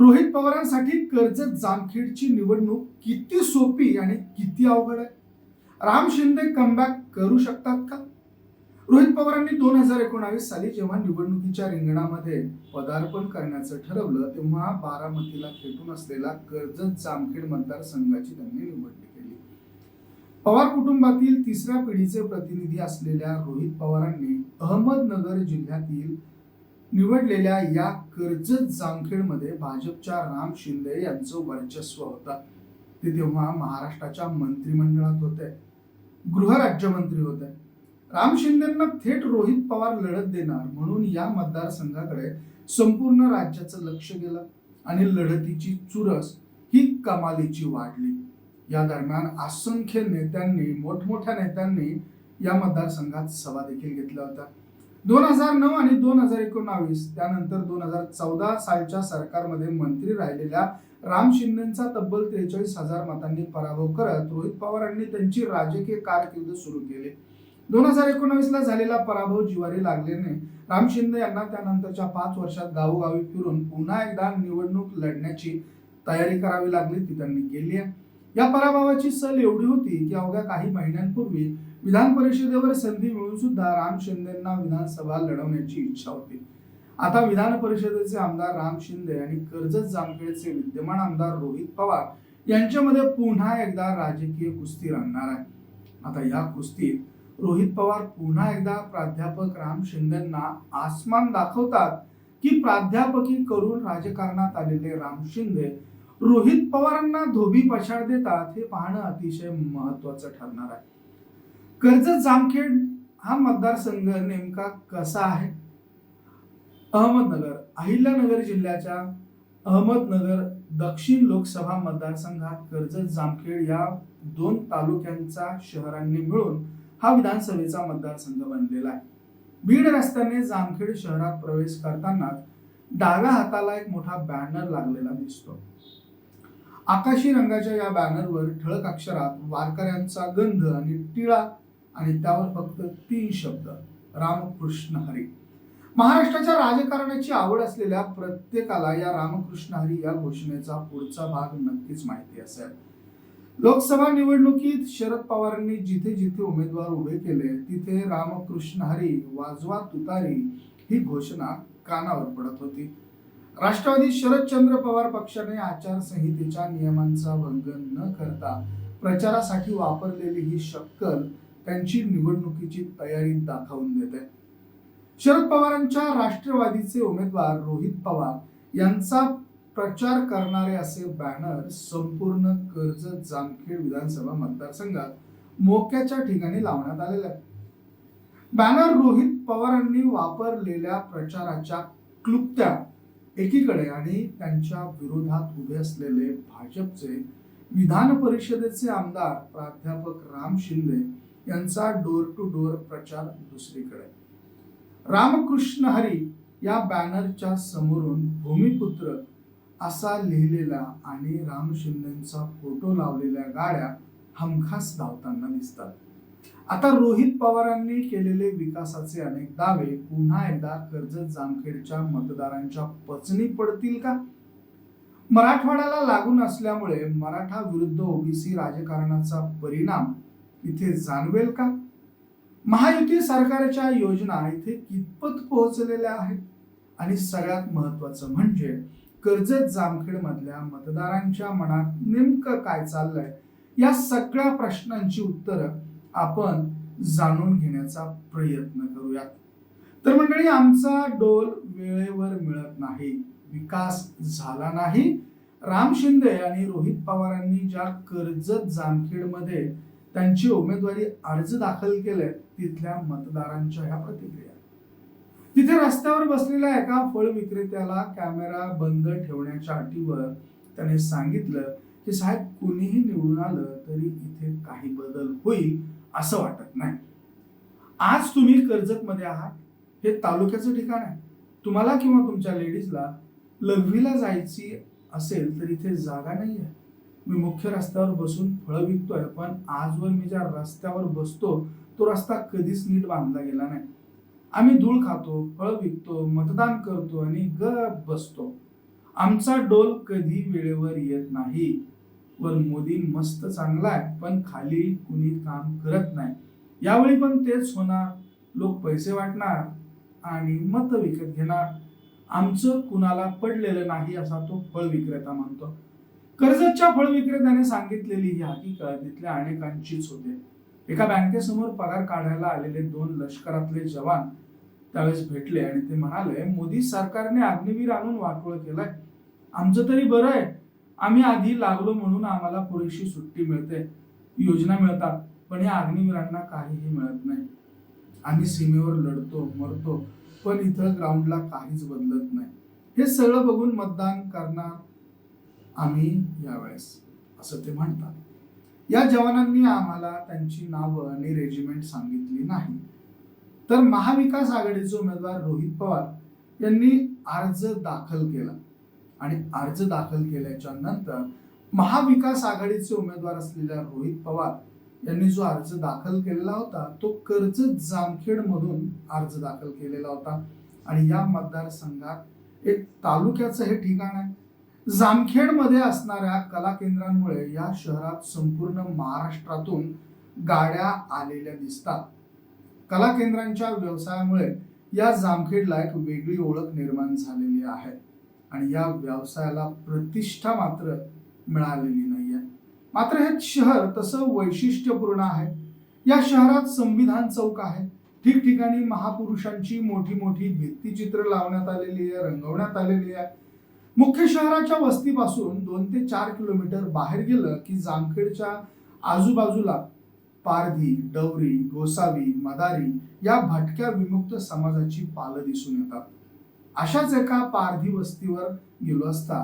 रोहित पवारांसाठी कर्जत जामखेडची निवडणूक किती सोपी आणि किती अवघड आहे? राम शिंदे कमबॅक करू शकतात का? रोहित पवारांनी दोन हजार एकोणावीस साली जेव्हा निवडणुकीच्या रिंगणामध्ये पदार्पण करण्याचं ठरवलं तेव्हा बारामतीला खेटून असलेला कर्जत जामखेड मतदारसंघाची त्यांनी निवडणी केली. पवार कुटुंबातील तिसऱ्या पिढीचे प्रतिनिधी असलेल्या रोहित पवारांनी अहमदनगर जिल्ह्यातील निवडलेल्या या कर्जत जामखेडमध्ये भाजपच्या राम शिंदे यांचं वर्चस्व होतं. ते तेव्हा महाराष्ट्राच्या मंत्रिमंडळात होते. गृहराज्यमंत्री होते. राम शिंदेंना थेट रोहित पवार लढत देणार म्हणून या मतदारसंघाकडे संपूर्ण राज्याचं लक्ष गेलं आणि लढतीची चुरस ही कमालीची वाढली. या दरम्यान असंख्य नेत्यांनी मोठमोठ्या नेत्यांनी या मतदारसंघात सभा देखील घेतल्या होत्या. दोन हजार नऊ आणि दोन हजार एकोणावीस त्यानंतर दोन हजार चौदा सालच्या सरकारमध्ये मंत्री राहिलेल्या राम शिंदेचा तब्बल त्रेचाळीस हजार मतांनी पराभव करत रोहित पवारांनी त्यांची राजकीय कारकीर्द सुरू केली. दोन हजार एकोणावीस ला झालेला पराभव जिवारी लागल्याने राम शिंदे यांना त्यानंतरच्या पाच वर्षात गावोगावी फिरून पुन्हा एकदा निवडणूक लढण्याची तयारी करावी लागली ती त्यांनी केली आहे. या पराभवाची सल एवढी होती की अवघ्या काही महिन्यांपूर्वी विधान परिषदेवर संधी मिळून सुद्धा राम शिंदेना विधानसभा लढवण्याची इच्छा होती. आता विधान परिषदेचे आमदार राम शिंदे आणि कर्जत जामखेडचे विद्यमान आमदार रोहित पवार यांच्यामध्ये पुन्हा एकदा राजकीय कुस्ती रंगणार आहे. आता या कुस्तीत रोहित पवार पुन्हा एकदा प्राध्यापक राम शिंदेना आसमान दाखवतात की प्राध्यापकी करून राजकारणात आलेले राम शिंदे रोहित पवारांना धोबी पछाड देतात हे पाहणं अतिशय महत्वाचं ठरणार आहे. कर्जत जामखेड हा मतदारसंघ नेमका कसा आहे? अहमदनगर अहिल्यानगर जिल्ह्याच्या अहमदनगर दक्षिण लोकसभा मतदारसंघात कर्जत जामखेड या दोन तालुक्यांचा शहरांनी मिळून हा विधानसभेचा मतदारसंघ बनलेला आहे. बीड रस्त्याने जामखेड शहरात प्रवेश करताना डाव्या हाताला एक मोठा बॅनर लागलेला दिसतो. आकाशी रंगाच्या या बॅनरवर ठळक अक्षरात वारकऱ्यांचा गंध आणि टिळा आणि त्यावर फक्त तीन शब्द रामकृष्ण हरी. महाराष्ट्राच्या राजकारणाची आवड असलेल्या प्रत्येकाला या रामकृष्ण हरी या घोषणेचा पुढचा भाग नक्कीच माहिती असेल. लोकसभा निवडणुकीत शरद पवारांनी जिथे जिथे उमेदवार उभे केले तिथे रामकृष्ण हरी वाजवा तुतारी ही घोषणा कानावर पडत होती. राष्ट्रवादी शरदचंद्र पवार पक्षाने आचारसंहितेच्या नियमांचा भंग न करता प्रचारासाठी वापरलेली ही शक्कल त्यांची निवडणुकीची तयारी दाखवून देते. शरद पवारांच्या राष्ट्रवादीचे उमेदवार रोहित पवार यांचा प्रचार करणारे असे बॅनर संपूर्ण कर्जत जामखेड विधानसभा मतदारसंघात मोक्याच्या ठिकाणी लावण्यात आलेले आहेत. बॅनर रोहित पवारांनी वापरलेल्या प्रचाराच्या क्लुप्त्या एकीकडे आणि त्यांच्या विरोधात उभे असलेले भाजपचे विधान परिषदेचे आमदार प्राध्यापक राम शिंदे यांचा डोर टू डोर प्रचार दुसरीकडे. रामकृष्ण हरी या बॅनरच्या समोरून भूमिपुत्र असा लिहिलेला आणि राम शिंदेचा फोटो लावलेल्या गाड्या हमखास धावताना दिसतात. आता रोहित पवारांनी केलेले विकासाचे अनेक दावे पुन्हा एकदा कर्जत जामखेडच्या मतदारांच्या पचनी पडतील का? मराठवाड्याला लागून असल्यामुळे मराठा विरुद्ध ओबीसी राजकारणाचा परिणाम इथे जाणवेल का? महायुती सरकारच्या योजना इथे कितपत पोहोचलेल्या आहेत? आणि सगळ्यात महत्वाचं म्हणजे कर्जत जामखेड मधल्या मतदारांच्या मनात नेमकं काय चाललंय? या सगळ्या प्रश्नांची उत्तरं आपण जाणून घेण्याचा प्रयत्न करूयात. तर मंडळी आमचा डोल वेळेवर मिळत नाही विकास झाला नाही. राम शिंदे आणि रोहित पवारांनी ज्या कर्जत जामखेडमध्ये त्यांची उमेदवारी अर्ज दाखल केले तिथल्या मतदारांच्या ह्या प्रतिक्रिया. तिथे रस्त्यावर बसलेल्या एका फळ विक्रेत्याला कॅमेरा बंद ठेवण्याच्या अटीवर त्याने सांगितलं की साहेब कुणीही निवडून आलं तरी इथे काही बदल होईल. असं वाटत नाही. आज तुम्ही कर्जतमध्ये आहात हे तालुक्याचं ठिकाण आहे. तुम्हाला किंवा तुमच्या लेडीजला लघवीला जायची असेल तर इथे जागा नाही आहे. मी मुख्य रस्त्यावर बसून फळं विकतोय पण आजवर मी ज्या रस्त्यावर बसतो तो रस्ता कधीच नीट बांधला गेला नाही. आम्ही धूळ खातो फळं विकतो मतदान करतो आणि ग बसतो. आमचा डोल कधी वेळेवर येत नाही. वर मोदी मस्त चांगला आहे पण खाली कुणी काम करत नाही. यावेळी पण तेच होणार. लोक पैसे वाटणार आणि मत विकत घेणार. आमचं कुणाला पडलेलं नाही असा तो फळ विक्रेता म्हणतो. कर्जतच्या फळ विक्रेत्याने सांगितलेली ही हकीकत तिथल्या अनेकांचीच होते. एका बँकेसमोर पगार काढायला आलेले दोन लष्करातले जवान त्यावेळेस भेटले आणि ते म्हणाले मोदी सरकारने अग्निवीर आणून वाटोळ केलाय. आमचं तरी बरं आहे. आम्ही आधी लागलो म्हणून आम्हाला पुरेशी सुट्टी मिळते. योजना मिळतात पण या अग्निवीरांना काहीही मिळत नाही. आम्ही सीमेवर लढतो मरतो पण इथं ग्राउंडला काहीच बदलत नाही. हे सगळं बघून मतदान करणार आम्ही यावेळेस असं ते म्हणतात. या जवानांनी आम्हाला त्यांची नावं आणि रेजिमेंट सांगितली नाही. तर महाविकास आघाडीचे उमेदवार रोहित पवार यांनी अर्ज दाखल केला. आणि अर्ज दाखल केल्याच्यानंतर महाविकास आघाडीचे उमेदवार असलेल्या रोहित पवार यांनी जो अर्ज दाखल केलेला होता तो कर्जत जामखेड मधून अर्ज दाखल केलेला होता. आणि या मतदारसंघात एक तालुक्याचं हे ठिकाण आहे. जामखेडमध्ये असणाऱ्या कला केंद्रांमुळे या शहरात संपूर्ण महाराष्ट्रातून गाड्या आलेल्या दिसतात. कला केंद्रांच्या व्यवसायामुळे या जामखेडला एक वेगळी ओळख निर्माण झालेली आहे. आणि या व्यवसायाला प्रतिष्ठा मात्र मिळालेली नाही आहे मात्र हे शहर तसं वैशिष्ट्यपूर्ण आहे. या शहरात संविधान चौक आहे. ठिकठिकाणी महापुरुषांची मोठी मोठी भित्तीचित्र लावण्यात आलेली आहे रंगवण्यात आलेली आहे. मुख्य शहराच्या वस्तीपासून दोन ते चार किलोमीटर बाहेर गेलं की जामखेडच्या आजूबाजूला पारधी डवरी गोसावी मदारी या भटक्या विमुक्त समाजाची पालं दिसून येतात. अशाच एका पारधी वस्तीवर गेलो असता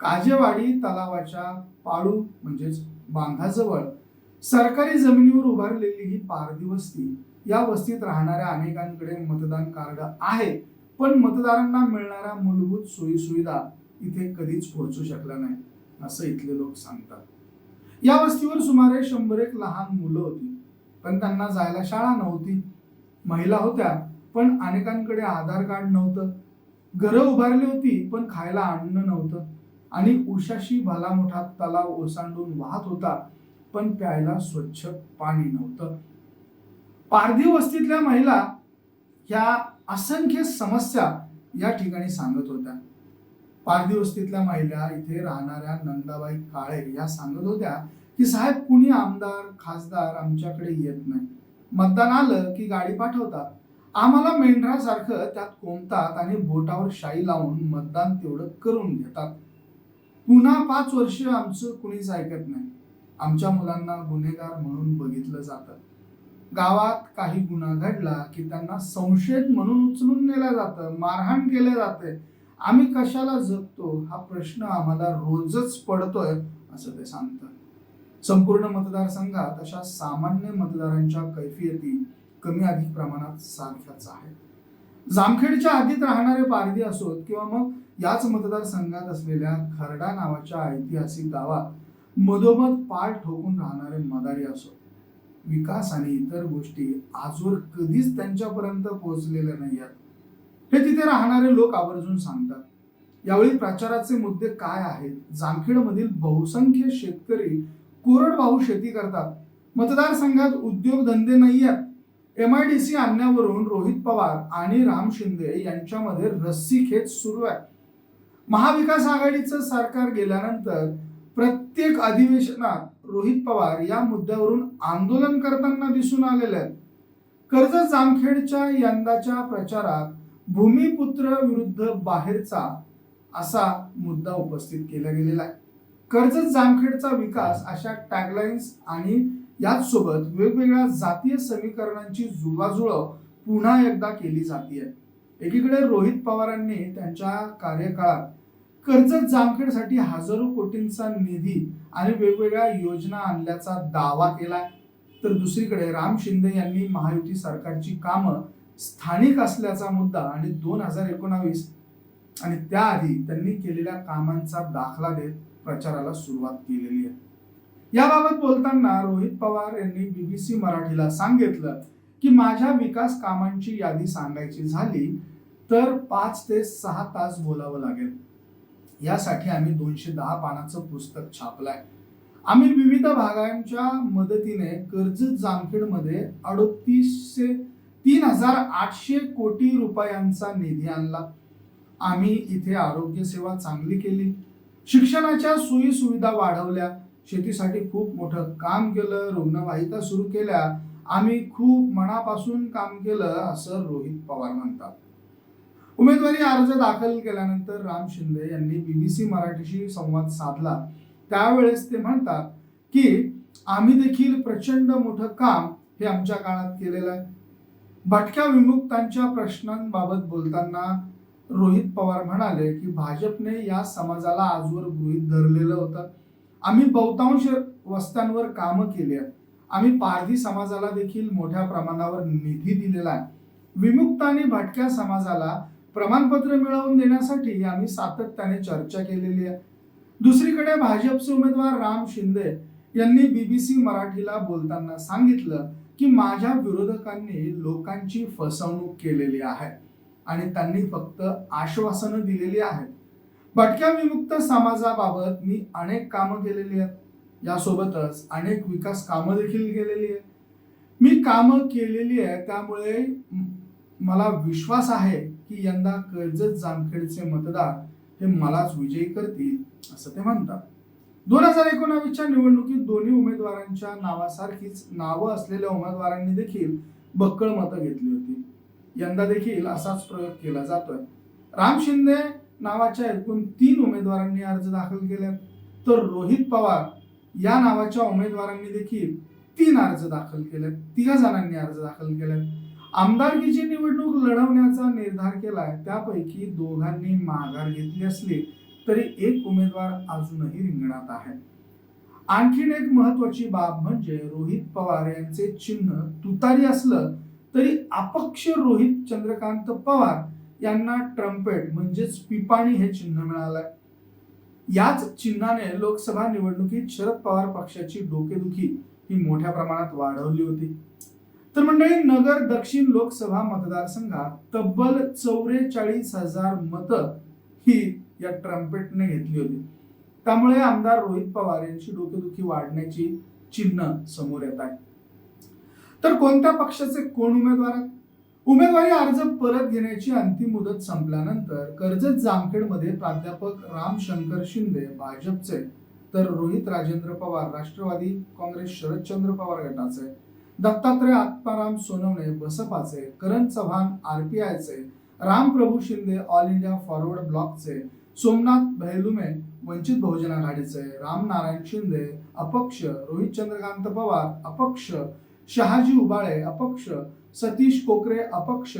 काजेवाडी तलावाच्या पाळू म्हणजेच बांधाजवळ सरकारी जमिनीवर उभारलेली ही पारधी वस्ती या वस्तीत राहणाऱ्या अनेकांकडे मतदान कार्ड आहे पण मतदारांना मिळणाऱ्या मूलभूत सोयी सुविधा इथे कधीच पोहोचू शकल्या नाही असं इथले लोक सांगतात. या वस्तीवर सुमारे शंभर एक लहान मुलं होती पण त्यांना जायला शाळा नव्हती महिला होत्या पण अनेकांकडे आधार कार्ड नव्हतं घरं उभारली होती पण खायला अन्न नव्हतं. आणि उशाशी भला मोठा तलाव ओसांडून वाहत होता पण प्यायला स्वच्छ पाणी नव्हतं. पारधी वस्तीतल्या महिला ह्या असंख्य समस्या या ठिकाणी सांगत होत्या. पारधी वस्तीतल्या महिला इथे राहणाऱ्या नंदाबाई काळे या सांगत होत्या की साहेब कुणी आमदार खासदार आमच्याकडे येत नाही. मतदान आलं की गाडी पाठवतात. आम्हाला मेंढरासारखं त्यात कोंबतात आणि बोटावर शाई लावून मतदान तेवढं करून घेतात. पुन्हा पाच वर्ष आमचं कुणीच ऐकत नाही. आमच्या मुलांना गुन्हेगार म्हणून बघितलं जातं. गावात काही गुन्हा घडला की त्यांना संशयित म्हणून उचलून नेलं जातं मारहाण केलं जाते. आम्ही कशाला जगतो? हा प्रश्न आम्हाला रोजच पडतोय असं ते सांगतात. संपूर्ण मतदारसंघात अशा सामान्य मतदारांच्या कैफियती कमी अधिक प्रमाणात सारख्याच आहेत जामखेडच्या आधीत राहणारे पारधी असोत किंवा मग याच मतदारसंघात असलेल्या खरडा नावाच्या ऐतिहासिक गावात मधोमध पाल ठोकून राहणारे मदारी असो विकास आणि इतर गोष्टी आजवर कधीच त्यांच्यापर्यंत पोहोचलेल्या नाही आहेत हे तिथे राहणारे लोक आवर्जून सांगतात. यावेळी प्रचाराचे मुद्दे काय आहेत? जामखेडमधील बहुसंख्य शेतकरी कोरडवाहू शेती करतात. मतदारसंघात उद्योगधंदे नाही आहेत एम आय डी सी आणण्यावरून रोहित पवार आणि राम शिंदे यांच्यामध्ये रस्सीखेच सुरू आहे. महाविकास आघाडीचं सरकार गेल्यानंतर प्रत्येक अधिवेशनात रोहित पवार या मुद्द्यावरून आंदोलन करताना दिसून आलेले आहेत. कर्ज जामखेडच्या यंदाच्या प्रचारात भूमिपुत्र विरुद्ध बाहेरचा असा मुद्दा उपस्थित केला गेलेला आहे. कर्जत जामखेडचा विकास अशा टॅगलाईन्स आणि याच सोबत वेगवेगळ्या जातीय समीकरणांची जुळवाजुळव पुन्हा एकदा केली जाते एकीकडे रोहित पवारांनी त्यांच्या कार्यकाळात कर्जत जामखेडसाठी हजारो कोटींचा निधी आणि वेगवेगळ्या योजना आणल्याचा दावा केलाय. तर दुसरीकडे राम शिंदे यांनी महायुती सरकारची कामं स्थानिक असल्याचा मुद्दा आणि दोन हजार एकोणावीस आणि त्याआधी त्यांनी केलेल्या कामांचा दाखला देत प्रचाराला सुरुवात केलेली आहे. याबाबत बोलताना रोहित पवार यांनी बीबीसी मराठीला सांगितलं की माझ्या विकास कामांची यादी सांगायची झाली तर पाच ते सहा तास बोलावं लागेल. यासाठी आम्ही दोनशे दहा पानाचं पुस्तक छापलंय. आम्ही विविध भागांच्या मदतीने कर्जत जामखेडमध्ये अडोतीसशे तीन हजार आठशे कोटी रुपयांचा निधी आणला. आम्ही इथे आरोग्य सेवा चांगली केली. शिक्षणाच्या सोयी सुविधा वाढवल्या. शेतीसाठी खूप मोठं काम केलं रुग्णवाहिका सुरू केल्या. आम्ही खूप मनापासून काम केलं असं रोहित पवार म्हणतात. उमेदवारी अर्ज दाखल केल्यानंतर राम शिंदे यांनी बीबीसी मराठीशी संवाद साधला. त्यावेळेस ते म्हणतात की आम्ही देखील प्रचंड मोठं काम हे आमच्या काळात केलेलं आहे. भटक्या विमुक्तांच्या प्रश्नांबाबत बोलताना रोहित पवार म्हणाले की भाजपने या समाजाला आजवर गृहित धरलेलं होतं. आम्ही बहुतांश वस्त्यांवर कामं केली आहेत. आम्ही पारधी समाजाला देखील मोठ्या प्रमाणावर निधी दिलेला आहे. विमुक्त आणि भटक्या समाजाला प्रमाणपत्र मिळवून देण्यासाठी आम्ही सातत्याने चर्चा केलेली आहे. दुसरीकडे भाजपचे उमेदवार राम शिंदे यांनी बीबीसी मराठीला बोलताना सांगितलं की माझ्या विरोधकांनी लोकांची फसवणूक केलेली आहे आणि त्यांनी फक्त आश्वासनं दिलेली आहेत. भटक्या विमुक्त समाजाबाबत मी अनेक कामं केलेली आहेत. यासोबतच अनेक विकास कामं देखील केलेली आहेत. मी कामं केलेली आहे त्यामुळे मला विश्वास आहे की यंदा कर्जत जामखेडचे मतदार हे मलाच विजयी करतील असं ते म्हणतात. दोन हजार एकोणावीसच्या निवडणुकीत दोन्ही उमेदवारांच्या नावासारखीच नावं असलेल्या उमेदवारांनी देखील बक्कळ मतं घेतली होती. यंदा देखील असाच प्रयोग केला जातोय. राम शिंदे नावाच्या एकूण तीन उमेदवारांनी अर्ज दाखल केले तर रोहित पवार या नावाच्या उमेदवारांनी देखील तीन अर्ज दाखल केले तिघा जणांनी अर्ज दाखल केले आमदारकीची निवडणूक लढवण्याचा निर्धार केलाय. त्यापैकी दोघांनी माघार घेतली असली तरी एक उमेदवार अजूनही रिंगणात आहे. आणखीन एक महत्वाची बाब म्हणजे रोहित पवार यांचे चिन्ह तुतारी असलं तरी अपक्ष रोहित चंद्रकांत पवार यांना ट्रम्पेट म्हणजेच पिपाणी हे चिन्ह मिळालंय. याच चिन्हाने लोकसभा निवडणुकीत शरद पवार पक्षाची डोकेदुखी ही मोठ्या प्रमाणात वाढवली होती. तर मंडळी नगर दक्षिण लोकसभा मतदारसंघात तब्बल चौवेचाळीस हजार मतं ही या ट्रम्पेटने घेतली होती. त्यामुळे आमदार रोहित पवार यांची डोकेदुखी वाढण्याची चिन्ह समोर येत आहे. तर कोणत्या पक्षाचे कोण उमेदवार आहेत? उमेदवारी अर्ज परत घेण्याची अंतिम मुदत संपल्यानंतर कर्जत जामखेडमध्ये प्राध्यापक राम शंकर शिंदे भाजपचे तर रोहित राजेंद्र पवार राष्ट्रवादी काँग्रेस शरदचंद्र पवार गटाचे दत्तात्रय आत्माराम सोनवणे बसपाचे Karan Chavan आरपीआयचे Ram Prabhu Shinde all India forward ब्लॉकचे सोमनाथ बहेलुमे वंचित बहुजन आघाडीचे राम नारायण शिंदे अपक्ष रोहित चंद्रकांत पवार अपक्ष शहाजी उबाळे अपक्ष सतीश कोकरे अपक्ष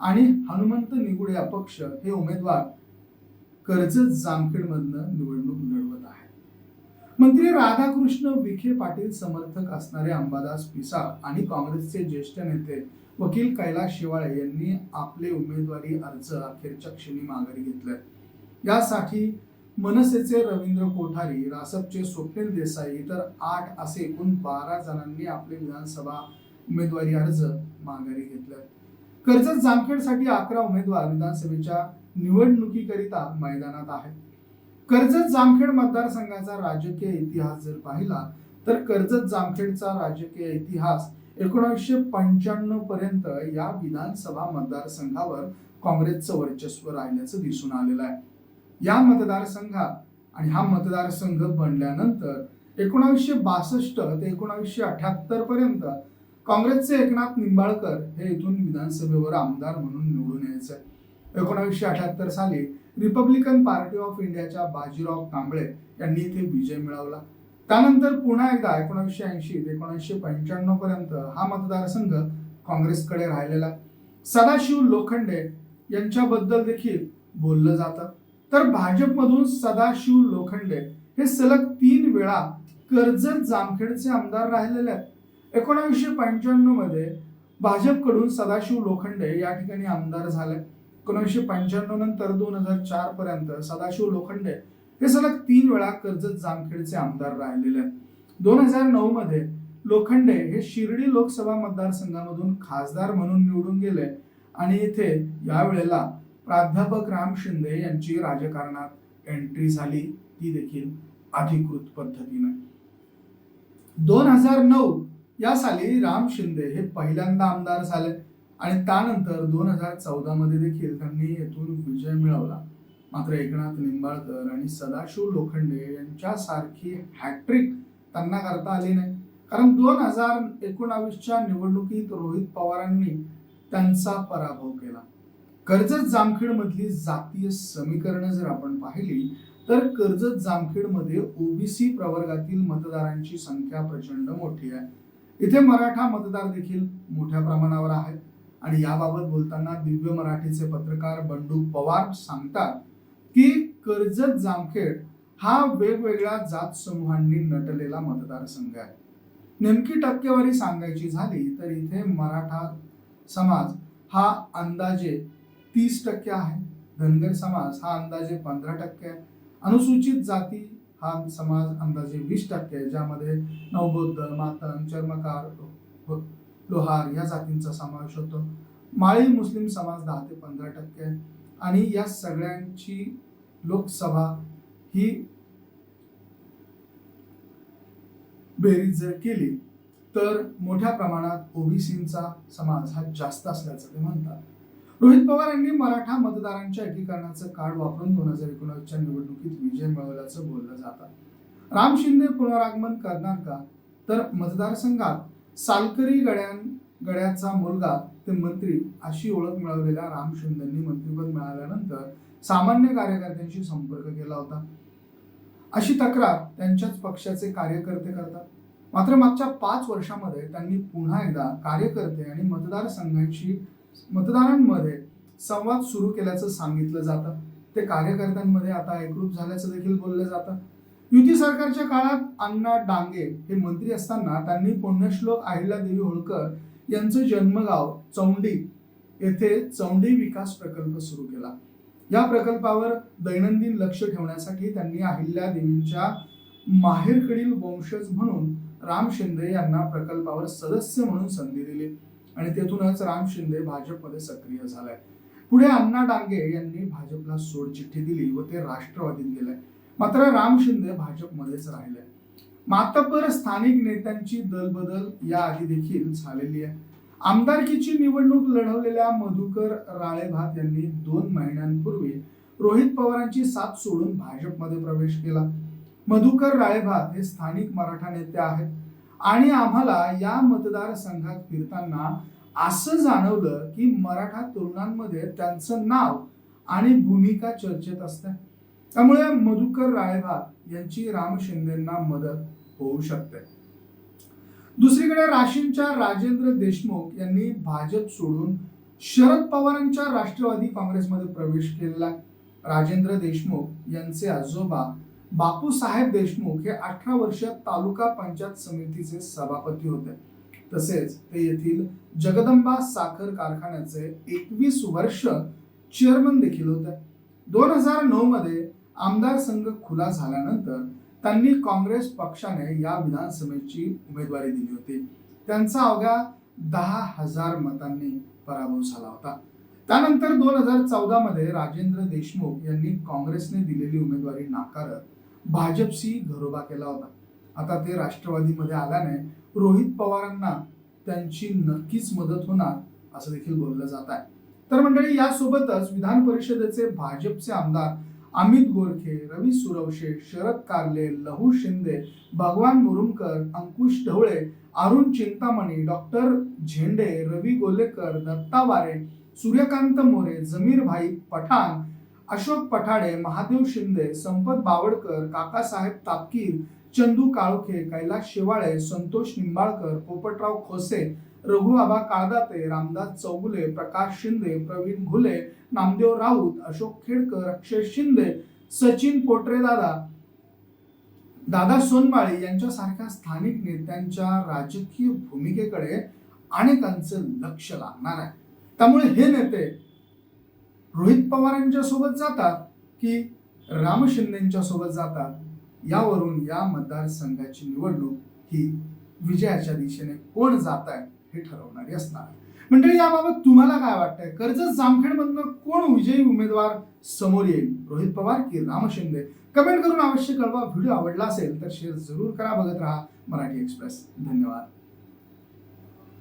आणि हनुमंत निगुडे अपक्ष हे उमेदवार कर्जत जामखेडमधनं निवडणूक लढवत आहेत. मंत्री राधाकृष्ण विखे पाटील समर्थक असणारे अंबादास पिसाळ आणि काँग्रेसचे ज्येष्ठ नेते वकील कैलास शिवाळे यांनी आपले उमेदवारी अर्ज अखेरच्या क्षणी माघारी घेतले. यासाठी मनसेचे रवींद्र कोठारी रासपचे स्वप्नील देसाई तर आठ असे एकूण बारा जणांनी आपले विधानसभा उमेदवारी अर्ज माघारी घेतले. कर्जत जामखेडसाठी अकरा उमेदवार विधानसभेच्या निवडणुकीकरिता मैदानात आहेत. कर्जत जामखेड मतदारसंघाचा राजकीय इतिहास जर पाहिला तर कर्जत जामखेडचा राजकीय इतिहास एकोणीसशे पंच्याण्णव पर्यंत या विधानसभा मतदारसंघावर काँग्रेसचं वर्चस्व राहिल्याचं दिसून आलेलं आहे. या मतदारसंघात आणि हा मतदारसंघ बनल्यानंतर एकोणावीसशे बासष्ट ते एकोणावीसशे अठ्याहत्तर पर्यंत काँग्रेसचे एकनाथ निंबाळकर हे इथून विधानसभेवर आमदार म्हणून निवडून यायचे. एकोणावीसशे अठ्याहत्तर साली रिपब्लिकन पार्टी ऑफ इंडियाच्या बाजीराव कांबळे यांनी इथे विजय मिळवला. त्यानंतर पुन्हा एकदा एकोणीसशे ऐंशी ते एकोणीसशे पंच्याण्णव पर्यंत हा मतदारसंघ काँग्रेसकडे राहिलेला. सदाशिव लोखंडे यांच्याबद्दल देखील बोललं जातं. तर भाजपमधून सदाशिव लोखंडे हे सलग तीन वेळा कर्जत जामखेडचे आमदार राहिलेले आहेत. एकोणावीसशे पंच्याण्णवमध्ये भाजपकडून सदाशिव लोखंडे या ठिकाणी आमदार झाले. एकोणीसशे पंच्याण्णव नंतर दोन हजार चार पर्यंत सदाशिव लोखंडे हे सलग तीन वेळा कर्जत जामखेडचे आमदार राहिलेले. आहेत दोन हजार नऊ मध्ये लोखंडे हे शिर्डी लोकसभा मतदारसंघामधून खासदार म्हणून निवडून गेले आणि इथे यावेळेला प्राध्यापक राम शिंदे यांची राजकारणात एंट्री झाली. ती देखील अधिकृत पद्धतीने. दोन हजार नऊ या साली राम शिंदे हे पहिल्यांदा आमदार झाले आणि त्यानंतर दोन हजार चौदा मध्ये देखील त्यांनी येथून विजय मिळवला. मात्र एकनाथ निंबाळकर आणि सदाशिव लोखंडे यांच्यासारखी हॅट्रिक त्यांना करता आली नाही. कारण दोन हजार एकोणावीसच्या निवडणुकीत रोहित पवारांनी त्यांचा पराभव केला. कर्जत जामखेडमधली जातीय समीकरणं जर आपण पाहिली तर कर्जत जामखेडमध्ये ओबीसी प्रवर्गातील मतदारांची संख्या प्रचंड मोठी आहे. इथे मराठा मतदार देखील मोठ्या प्रमाणावर आहेत. आणि याबाबत बोलताना दिव्य मराठीचे पत्रकार बंडू पवार सांगतात की कर्जत जामखेड हा वेगवेगळ्या जात समूहांनी नटलेला मतदारसंघ आहे. नेमकी टक्केवारी सांगायची झाली तर इथे मराठा समाज हा अंदाजे तीस टक्के आहे. धनगर समाज हा अंदाजे पंधरा टक्के आहे. अनुसूचित जाती हा समाज अंदाजे वीस टक्के आहे ज्यामध्ये नवबौद्ध मातंग चर्मकार लोहार या जातींचा समावेश होतो. माळी मुस्लिम समाज दहा ते पंधरा टक्के आहे. आणि या सगळ्यांची लोकसभा ही बेरीज जर केली तर मोठ्या प्रमाणात ओबीसींचा समाज हा जास्त असल्याचं ते म्हणतात. रोहित पवार यांनी मराठा मतदारांच्या एकीकरणाचं कार्ड वापरून दोन हजार एकोणावीसच्या निवडणुकीत विजय मिळवल्याचं बोललं जातं. राम शिंदे पुनरागमन करणार का? तर मतदारसंघात सालकरी गड्यां गड्याचा मुलगा ते मंत्री अशी ओळख मिळवलेल्या राम शिंदेंनी मंत्रिपद मिळाल्यानंतर सामान्य कार्यकर्त्यांशी संपर्क केला होता. अशी तक्रार त्यांच्याच पक्षाचे कार्यकर्ते करतात. मात्र मागच्या पाच वर्षामध्ये त्यांनी पुन्हा एकदा कार्यकर्ते आणि मतदारसंघांशी मतदारांमध्ये संवाद सुरू केल्याचं सांगितलं जातं. ते कार्यकर्त्यांमध्ये आता एकरूप झाल्याचं देखील बोललं जातं. युती सरकारच्या काळात अण्णा डांगे हे मंत्री असताना त्यांनी पुण्यश्लोक अहिल्यादेवी होळकर यांचं जन्मगाव चौंडी येथे चौंडी विकास प्रकल्प सुरू केला. या प्रकल्पावर दैनंदिन लक्ष ठेवण्यासाठी त्यांनी अहिल्या देवींच्या माहेरकडील वंशज म्हणून राम शिंदे यांना प्रकल्पावर सदस्य म्हणून संधी दिली. आणि तेथूनच राम शिंदे भाजपमध्ये सक्रिय झालाय. पुढे अण्णा डांगे यांनी भाजपला सोडचिठ्ठी दिली व ते राष्ट्रवादीत गेले. मात्र राम शिंदे भाजपमध्येच राहिले. मातब्बर स्थानिक नेत्यांची दलबदल या आधी देखील झालेली आहे. आमदारकीची निवडणूक लढवलेल्या मधुकर राळेभात यांनी दोन महिन्यांपूर्वी रोहित पवारांची साथ सोडून भाजपमध्ये प्रवेश केला. मधुकर राळेभात हे स्थानिक मराठा नेते आहेत. आणि आम्हाला या मतदारसंघात फिरताना असं जाणवलं की मराठा तरुणांमध्ये त्यांचं नाव आणि भूमिका चर्चेत असते. त्यामुळे मधुकर राळेभात यांची राम शिंदेना मदत होऊ शकते. दुसरीकडे राशींच्या राजेंद्र देशमुख यांनी भाजप सोडून शरद पवारांच्या राष्ट्रवादी काँग्रेसमध्ये प्रवेश केलेला. राजेंद्र देशमुख यांचे आजोबा बापूसाहेब देशमुख हे अठरा वर्ष तालुका पंचायत समितीचे सभापती होते. तसेच ते येथील जगदंबा साखर कारखान्याचे एकवीस वर्ष चेअरमन देखील होते. दोन हजार नऊ मध्ये आमदार संघ खुला झाल्यानंतर त्यांनी काँग्रेस पक्षाने या विधानसभेची उमेदवारी दिली होती. त्यांचा अवघ्या दहा हजार मतांनी पराभव झाला होता. त्यानंतर दोन हजार चौदा मध्ये राजेंद्र देशमुख यांनी काँग्रेसने दिलेली उमेदवारी नाकारत भाजपशी घरोबा केला होता. आता ते राष्ट्रवादीमध्ये आल्याने रोहित पवारांना त्यांची नक्कीच मदत होणार असं देखील बोललं जात आहे. तर मंडळी यासोबतच विधान परिषदेचे भाजपचे आमदार अमित गोरखे रवी सुरवशे शरद कारले लहू शिंदे भगवान मुरुमकर अंकुश ढवळे अरुण चिंतामणी डॉक्टर झेंडे रवी गोलेकर दत्ता वारे सूर्यकांत मोरे जमीर भाई पठाण अशोक पठाडे महादेव शिंदे संपत बावडकर काकासाहेब तापकीर चंदू काळोखे कैलास शेवाळे संतोष निंबाळकर पोपटराव खोसे रघुबाबा काळदाते रामदास चौगुले प्रकाश शिंदे प्रवीण घुले नामदेव राऊत अशोक खेडकर अक्षय शिंदे सचिन पोटरे दादा दादा सोनमाळी यांच्यासारख्या स्थानिक नेत्यांच्या राजकीय भूमिकेकडे अनेकांचं लक्ष लागणार आहे. त्यामुळे हे नेते रोहित पवारांच्या सोबत जातात की राम शिंदेच्या सोबत जातात यावरून या मतदारसंघाची निवडणूक ही विजयाच्या दिशेने कोण जात आहे हे ठरवणारी असणार. म्हणजे मंडळी याबाबत तुम्हाला काय वाटतंय? कर्जत जामखेडमधनं कोण विजयी उमेदवार समोर येईल? रोहित पवार की राम शिंदे? कमेंट करून अवश्य कळवा. व्हिडिओ आवडला असेल तर शेअर जरूर करा. बघत राहा मराठी एक्सप्रेस. धन्यवाद.